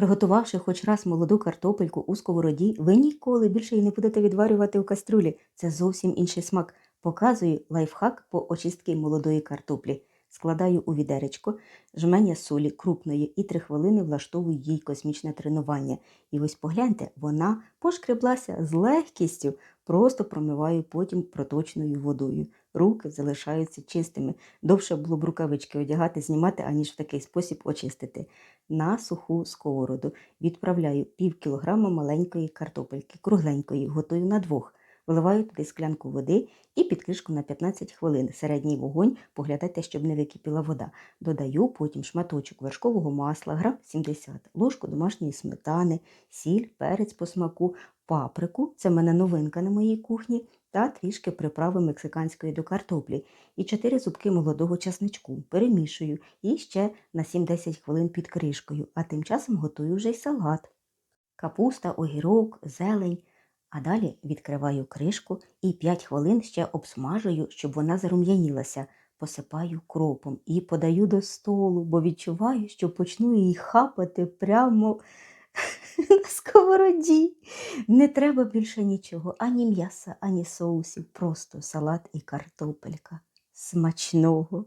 Приготувавши хоч раз молоду картопельку у сковороді, ви ніколи більше її не будете відварювати у кастрюлі. Це зовсім інший смак. Показую лайфхак по очистки молодої картоплі. Складаю у відеречко жменя солі крупної і три хвилини влаштовую їй космічне тренування. І ось погляньте, вона пошкреблася з легкістю, просто промиваю потім проточною водою. Руки залишаються чистими. Довше було б рукавички одягати, знімати, аніж в такий спосіб очистити. На суху сковороду відправляю пів кілограма маленької картопельки, кругленької, готую на двох. Виливаю туди склянку води і під кришку на 15 хвилин. Середній вогонь, поглядайте, щоб не википіла вода. Додаю потім шматочок вершкового масла, грам 70, ложку домашньої сметани, сіль, перець по смаку, паприку, це в мене новинка на моїй кухні, та трішки приправи мексиканської до картоплі і 4 зубки молодого часничку. Перемішую і ще на 7-10 хвилин під кришкою, а тим часом готую вже й салат. Капуста, огірок, зелень. А далі відкриваю кришку і 5 хвилин ще обсмажую, щоб вона зарум'янілася. Посипаю кропом і подаю до столу, бо відчуваю, що почну її хапати прямо на сковороді. Не треба більше нічого, ані м'яса, ані соусів, просто салат і картопелька. Смачного!